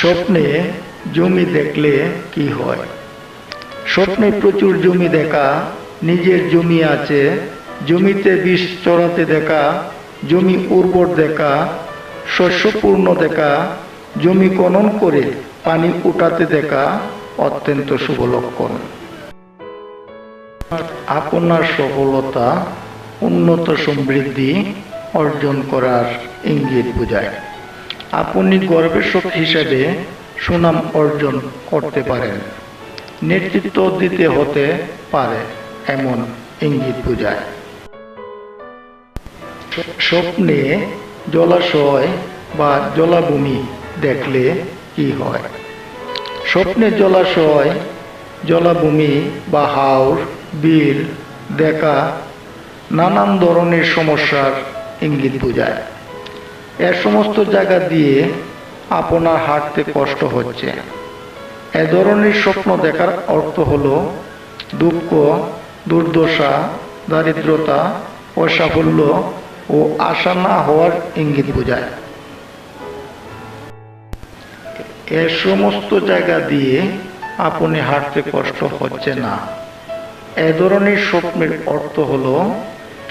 স্বপ্নে জমি দেখলে কি হয়? স্বপ্নে প্রচুর জমি দেখা, নিজের জমি আছে। জমিতে বিষ চড়াতে দেখা, জমি উর্বর দেখা, শস্যপূর্ণ দেখা, জমি খনন করে পানি উঠাতে দেখা অত্যন্ত শুভ লক্ষণ। আপনার সফলতা, উন্নত সমৃদ্ধি অর্জন করার ইঙ্গিত বোঝায়। আপনি গর্বেশক হিসেবে সুনাম অর্জন করতে পারেন। নেতৃত্ব দিতে হতে পারে এমন ইঙ্গিত বোঝায়। স্বপ্নে জলাশয় বা জলাভূমি দেখলে কি হয়? স্বপ্নে জলাশয়, জলাভূমি বা হাওর, বিল দেখা নানান ধরনের সমস্যার ইঙ্গিত বোঝায়। এ সমস্ত জায়গা দিয়ে আপনার হাঁটতে কষ্ট হচ্ছে। এ ধরনের স্বপ্ন দেখার অর্থ হলো দুঃখ, দুর্দশা, দারিদ্রতা, অসাফল্য ও আশা না হওয়ার ইঙ্গিত বোঝায়। এ সমস্ত জায়গা দিয়ে আপনি হাঁটতে কষ্ট হচ্ছে না। এ ধরনের স্বপ্নের অর্থ হলো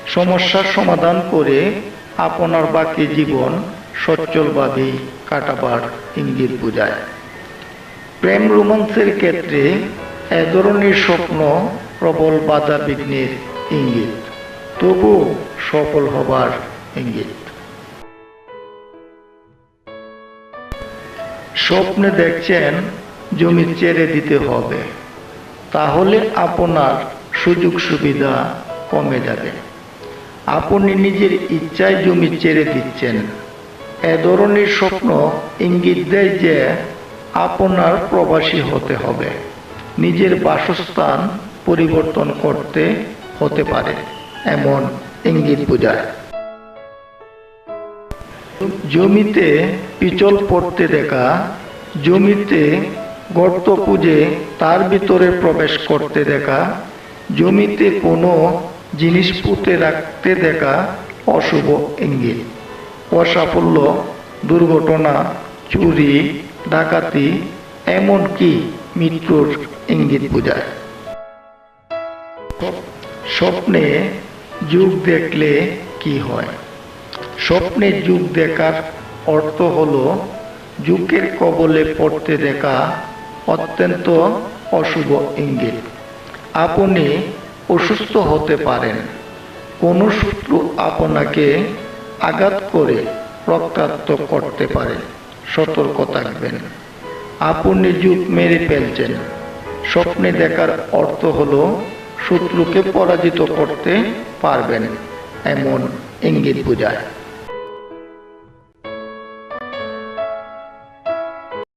সমস্যার সমাধান করে আপনার বাকি জীবন সচ্ছলভাবেই কাটাবার ইঙ্গিত বোঝায়। প্রেম রোমান্সের ক্ষেত্রে এ ধরনের স্বপ্ন প্রবল বাধা বিঘ্নের ইঙ্গিত, তবু সফল হবার ইঙ্গিত। স্বপ্নে দেখছেন, জমি ছেড়ে দিতে হবে, তাহলে আপনার সুযোগ সুবিধা কমে যাবে। আপনি নিজের ইচ্ছায় জমি ছেড়ে দিচ্ছেন। এ ধরনের স্বপ্ন ইঙ্গিত দেয় যে আপনার প্রবাসী হতে হবে। নিজের বাসস্থান পরিবর্তন করতে হতে পারে, এমন ইঙ্গিত বোঝায়। জমিতে পিচল পড়তে দেখা, জমিতে গর্ত খুঁজে তার ভিতরে প্রবেশ করতে দেখা, জমিতে কোনো জিনিস পুঁতে রাখতে দেখা অশুভ ইঙ্গিত। অসাফল্য, দুর্ঘটনা, চুরি, ডাকাতি, এমনকি মৃত্যুর ইঙ্গিত বোঝায়। স্বপ্নে যুগ দেখলে কি হয়? স্বপ্নে যুগ দেখার অর্থ হলো, যুগের কবলে পড়তে দেখা অত্যন্ত অশুভ ইঙ্গিত। আপনি অসুস্থ হতে পারেন। কোনো শত্রু আপনাকে আঘাত করে রক্তাক্ত করতে পারে। সতর্ক থাকবেন। আপনি যুগ মেরে ফেলছেন। স্বপ্নে দেখার অর্থ হল শত্রুকে পরাজিত করতে পারবেন। এমন ইঙ্গিত বোঝায়।